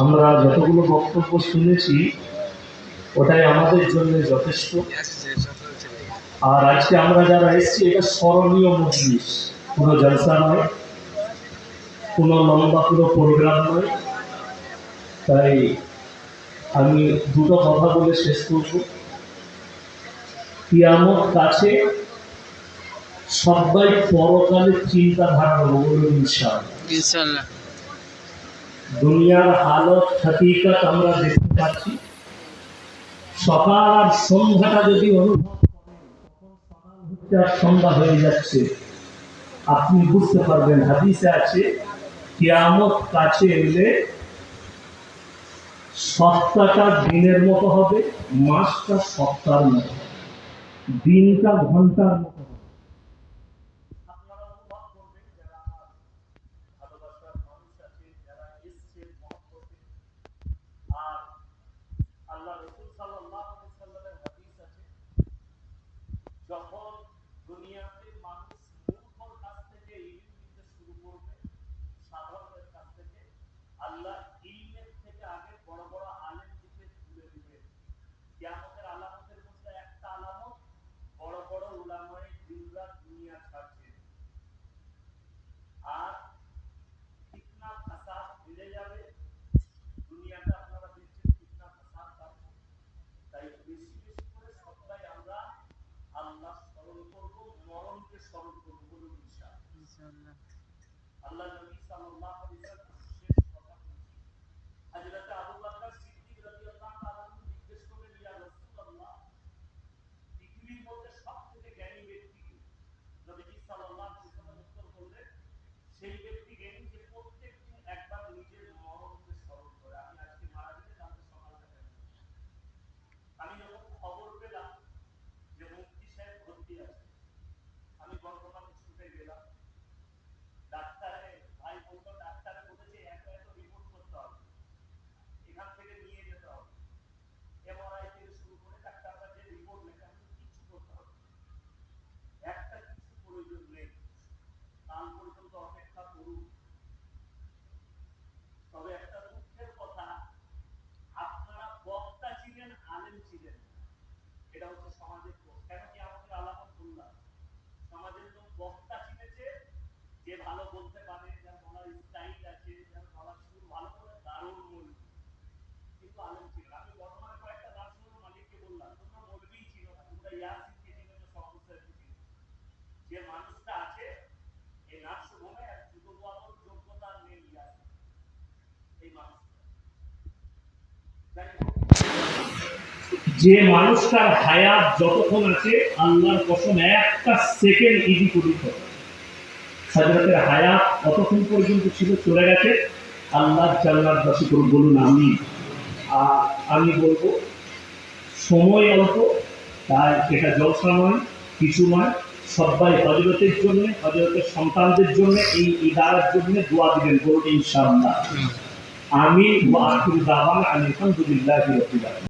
আমরা যতগুলো বক্তব্য শুনেছি, ওটাই আমাদের জন্য যথেষ্ট। আর আজকে আমরা যারা এসেছি, এটা স্মরণীয় মজলিস। কোনো জলসা নয় কোনো লম্বা কোনো প্রোগ্রাম নয়। তাই আমি দুটো কথা বলে শেষ করব। কিয়ামত কাছে সবাই পরকালের চিন্তাধারা নেব বলুন ইনশাআল্লাহ। ইনশাল্লাহ দুনিয়ার হালত হাকিকত আমরা দেখতে পাচ্ছি। সকাল আর সন্ধ্যাটা যদি অনুভব করেন সন্ধ্যা হয়ে যাচ্ছে। আপনি বুঝতে পারবেন, হাদিসে আছে, কিয়ামত কাছে এলে সপ্তাহটা দিনের মতো হবে, মাসটা সপ্তাহের মতো দিনটা ঘণ্টার মতো হবে আপনারা অনুভব করবেন যারা আমার ভালোবাসার মানুষ আছে যারা এসছে মহব্বতে আর আল্লাহ রসুল সাল্লামের হাদিস আছে, যখন দুনিয়াতে মানুষ মূর্খর কাছ থেকে ইলম নিতে শুরু করবে, সাধারণের কাছ থেকে, আল্লাহ সেই ব্যক্তি জ্ঞানী যে প্রত্যেক দিন একবার নিজের মরণকে স্মরণ করে আমি আজকে মারা গেলে কালকে সকালটা কেন আমি যখন খবর পেলাম যে মুফতি সাহেব ভর্তি আছে আমি ছুটে গেলাম। ডাক্তারে ভাই বলতো ডাক্তারে বলেছে এত এত রিপোর্ট করতে হবে, এখান থেকে নিয়ে যেতে হবে। এমআরআই থেকে শুরু করে ডাক্তাররা যে রিপোর্ট লেখা কিছু করতে হবে একটা কিছু প্রয়োজন নেই। কাল পর্যন্ত অপেক্ষা করুন। তবে একটা দুঃখের কথা, আপনারা বক্তা ছিলেন, আলেম ছিলেন। এটা হচ্ছে সমাজের দোষ কেন কি আমাদের আলামত বললাম সমাজের লোক বক্তা চিনেছে যে ভালো বলতে যার বলার স্টাইল আছে যার বলার সুর ভালো করে দারুণ মূল কিন্তু ছিল। আমি বর্তমানে কয়েকটা মালিককে বললাম, তোমরা ছিল তোমরা না সহসাকে চিনো যে মানুষটা আছে এই এক জুতো বলার যোগ্যতা নেই এই যে মানুষটার হায়াত যতক্ষণ আছে, আল্লাহর কসম একটা সেকেন্ড ইজি করে হবে হাজরতের হায়াত কতক্ষণ পর্যন্ত ছিল চলে গেছে? আল্লাহ জান্নাত বাসী করুন বলুন আমি আর আমি বলব সময় অল্প তাই এটা জলসা নয় কিছু নয় সবাই হজরতের জন্য হজরতের সন্তানদের জন্য এই ইদারার জন্য দোয়া দিবেন বলুন ইনশাআল্লাহ। আমি ওয়া আখিরু দাওয়ানা আলহামদুলিল্লাহি